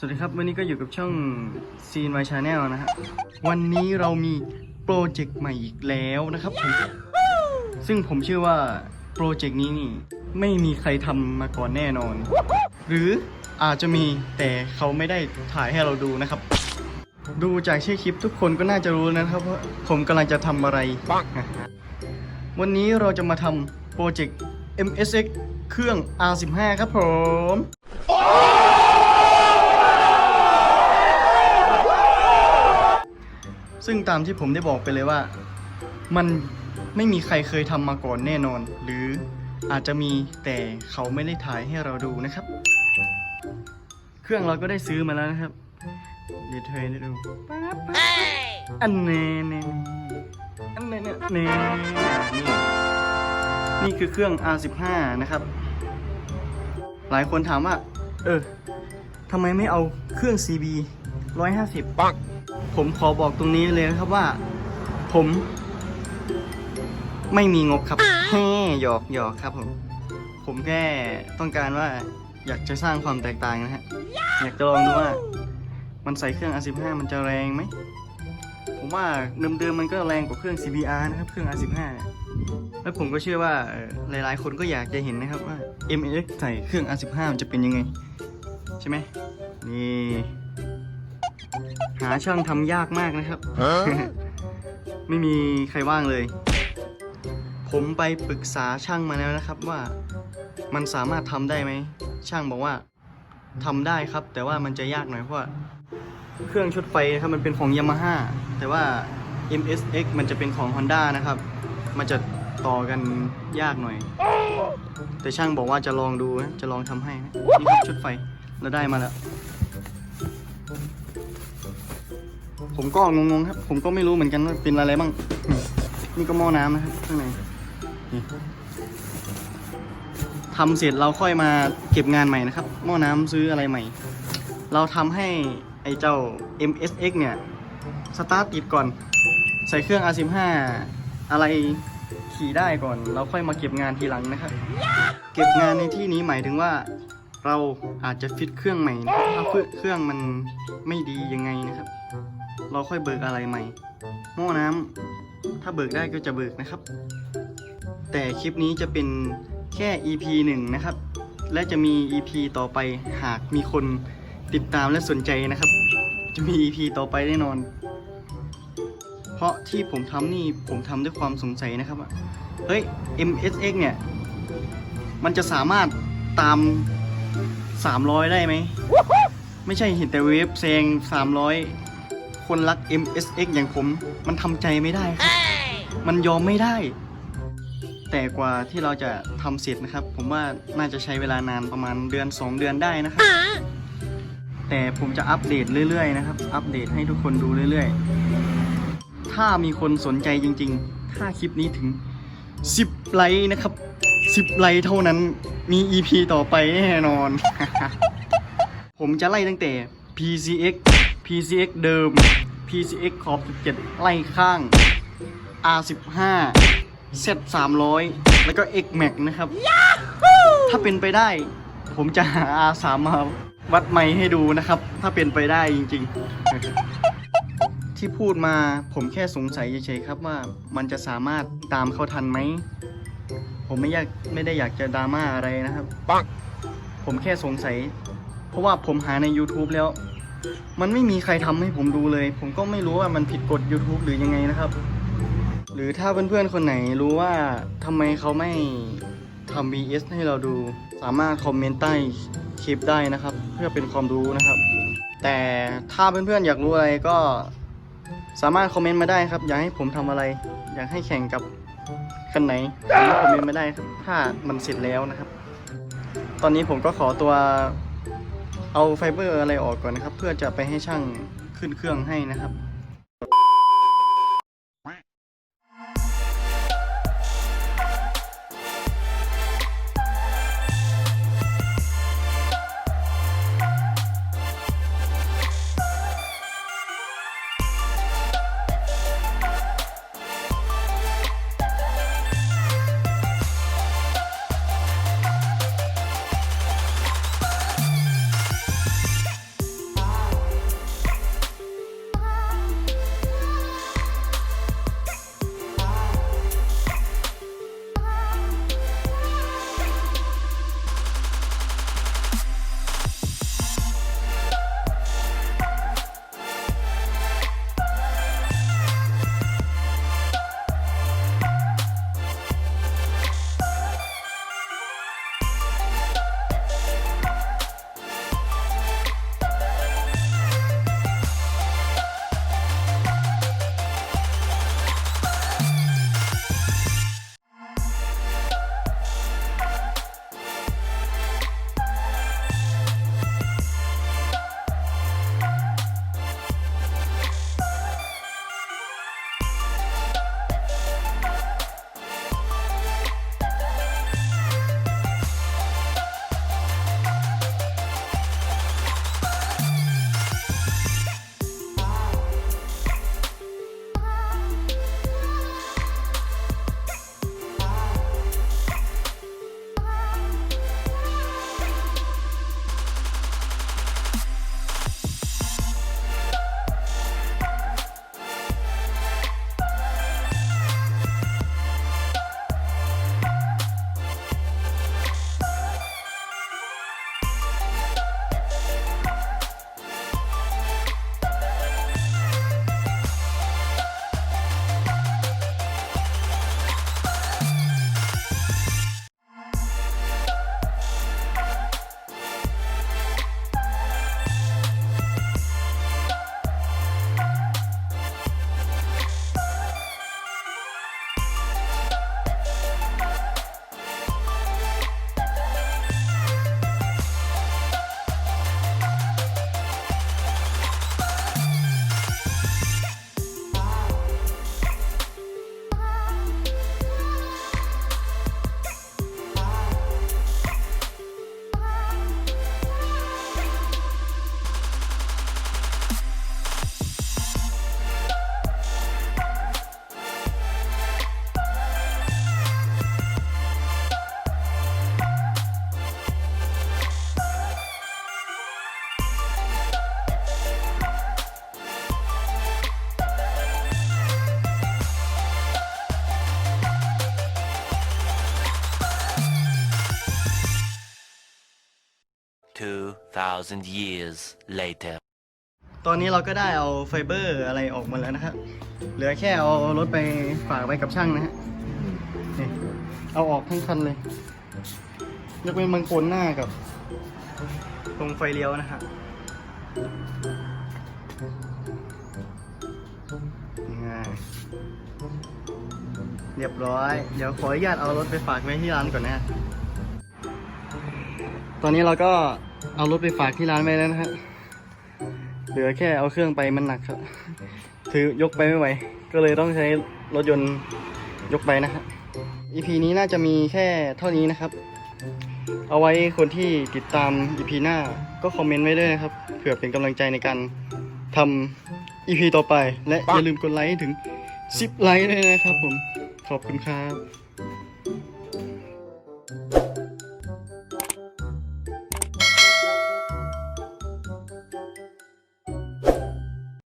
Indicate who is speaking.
Speaker 1: สวัสดีครับ วันนี้ก็อยู่กับช่อง Scene My Channel นะฮะวันนี้เรามีโปรเจกต์ใหม่อีกแล้วนะครับผมซึ่งผมเชื่อว่าโปรเจกต์นี้นี่ไม่มีใครทำมาก่อนแน่นอน หรืออาจจะมีแต่เขาไม่ได้ถ่ายให้เราดูนะครับ ดูจากชื่อคลิปทุกคนก็น่าจะรู้นะครับว่าผมกำลังจะทำอะไร วันนี้เราจะมาทำโปรเจกต์ MSX เครื่อง R15 ครับผม ซึ่งตามที่ผมได้บอกไปเลยว่า มันไม่มีใครเคยทำมาก่อนแน่นอน หรืออาจจะมีแต่เขาไม่ได้ถ่ายให้เราดูนะครับ เครื่องเราก็ได้ซื้อมาแล้วนะครับ เดี๋ยวเธอได้ดูป๊าบป๊าบอันเน่เน่อันเน่เน่เน่นี่นี่คือเครื่อง R15 นะครับ หลายคนถามว่า เออทำไมไม่เอาเครื่อง CB 150ปักผมขอบอกตรงนี้เลยนะครับว่า ผม ไม่มีงบครับแฮ่หยอกหยอกครับ ผม ผมแค่ต้องการว่าอยากจะสร้างความแตกต่างนะฮะ อยากจะลองดูว่า มันใส่เครื่อง R15 มันจะแรงไหม ผมว่าเดิมๆมันก็แรงกว่าเครื่อง CBR นะครับ เครื่อง R15 แล้วผมก็เชื่อว่าเอ่อหลายๆ คนก็อยากจะเห็นนะครับว่า MX ใส่เครื่อง R15 มันจะเป็นยังไง ใช่ไหมนี่ หาช่างทำยากมากนะครับ ไม่มีใครว่างเลย ผมไปปรึกษาช่างมาแล้วนะครับว่า มันสามารถทำได้ไหม ช่างบอกว่าทำได้ครับ แต่ว่ามันจะยากหน่อยเพราะว่าเครื่องชุดไฟนะครับมันเป็นของ Yamaha แต่ว่า MSX มันจะเป็นของ Honda นะครับ มันจะต่อกันยากหน่อย แต่ช่างบอกว่าจะลองดูนะ จะลองทำให้นะ นี่ครับชุดไฟ เราได้มาแล้ว ผมก็งงๆครับ ผมก็ไม่รู้เหมือนกันว่าเป็นอะไรบ้าง นี่ก็หม้อน้ำนะครับข้างในนี่ทำเสร็จเราค่อยมาเก็บงานใหม่นะครับ หม้อน้ำซื้ออะไรใหม่ เราทำให้ไอ้เจ้า MSX เนี่ย สตาร์ทติดก่อน ใส่เครื่อง R15 อะไรขี่ได้ก่อน เราค่อยมาเก็บงานทีหลังนะครับ เก็บงานในที่นี้หมายถึงว่าเราอาจจะฟิตเครื่องใหม่นะครับถ้าเครื่องมันไม่ดียังไงนะครับ เราค่อยเบิกอะไรใหม่ หม้อน้ำถ้าเบิกได้ก็จะเบิกนะครับ แต่คลิปนี้จะเป็นแค่ EP หนึ่งนะครับ และจะมี EP ต่อไปหากมีคนติดตามและสนใจนะครับ จะมี EP ต่อไปแน่นอน เพราะที่ผมทำนี่ผมทำด้วยความสงสัยนะครับเฮ้ย MSX เนี่ย มันจะสามารถตาม 300 ได้ไหม ไม่ใช่เห็นแต่เวฟแซง300 คนรัก MSX อย่างผม มันทำใจไม่ได้ครับ มันยอมไม่ได้ แต่กว่าที่เราจะทำเสร็จนะครับ ผมว่าน่าจะใช้เวลานานประมาณเดือน 2 เดือนได้นะครับ แต่ผมจะอัปเดตเรื่อย ๆ นะครับ อัปเดตให้ทุกคนดูเรื่อยๆ ถ้ามีคนสนใจจริง ๆ ถ้าคลิปนี้ถึง 10 ไลค์นะครับ 10 ไลค์เท่านั้น มี EP ต่อไปแน่นอน ผมจะไล่ตั้งแต่ PCX PCX เดิม PCX ขอบ 17 ไล่ข้าง R15 Z 300 แล้วก็ X Max นะครับ ถ้าเป็นไปได้ ผมจะหา R3 มาวัดไมค์ให้ดูนะครับ ถ้าเป็นไปได้จริง ๆ ที่พูดมาผมแค่สงสัยเฉยๆครับว่ามันจะสามารถตามเขาทันไหม ผมไม่อยากไม่ได้อยากจะดราม่าอะไรนะครับ
Speaker 2: ปัง
Speaker 1: ผมแค่สงสัย เพราะว่าผมหาใน YouTube แล้ว มันไม่มีใครทำให้ผมดูเลย ผมก็ไม่รู้ว่ามันผิดกฎ YouTube หรือยังไงนะครับ หรือถ้าเพื่อนๆคนไหนรู้ว่าทำไมเขาไม่ทำ VS ให้เราดู สามารถคอมเมนต์ใต้คลิปได้นะครับ เพื่อเป็นความรู้นะครับ แต่ถ้าเพื่อนๆอยากรู้อะไรก็สามารถคอมเมนต์มาได้ครับ อยากให้ผมทำอะไร อยากให้แข่งกับคันไหนสามารถคอมเมนต์มาได้ครับ ถ้ามันเสร็จแล้วนะครับ ตอนนี้ผมก็ขอตัว เอาไฟเบอร์อะไรออกก่อนนะครับ เพื่อจะไปให้ช่างขึ้นเครื่องให้นะครับ
Speaker 2: 2,000 years later.
Speaker 1: ตอนนี้เราก็ได้เอาไฟเบอร์อะไรออกมาแล้วนะครับเหลือแค่เอารถไปฝากไว้กับช่างนะฮะนี่เอาออกทั้งคันเลยยกเป็นบางโคนหน้ากับ ตรงไฟเลี้ยวนะฮะง่ายเรียบร้อย เดี๋ยวขออนุญาตเอารถไปฝากไว้ที่ร้านก่อนนะฮะตอนนี้เราก็ เอารถไปฝากที่ร้านไว้แล้วนะฮะเหลือแค่เอาเครื่องไปมันหนักครับ ถือยกไปไม่ไหว ก็เลยต้องใช้รถยนต์ยกไปนะฮะ EP นี้น่าจะมีแค่เท่านี้นะครับ เอาไว้คนที่ติดตาม EP หน้าก็คอมเมนต์ไว้ด้วยนะครับ เผื่อเป็นกำลังใจในการทำ EP ต่อไป และอย่าลืมกดไลค์ให้ถึง 10 ไลค์ด้วยนะครับผม ขอบคุณครับ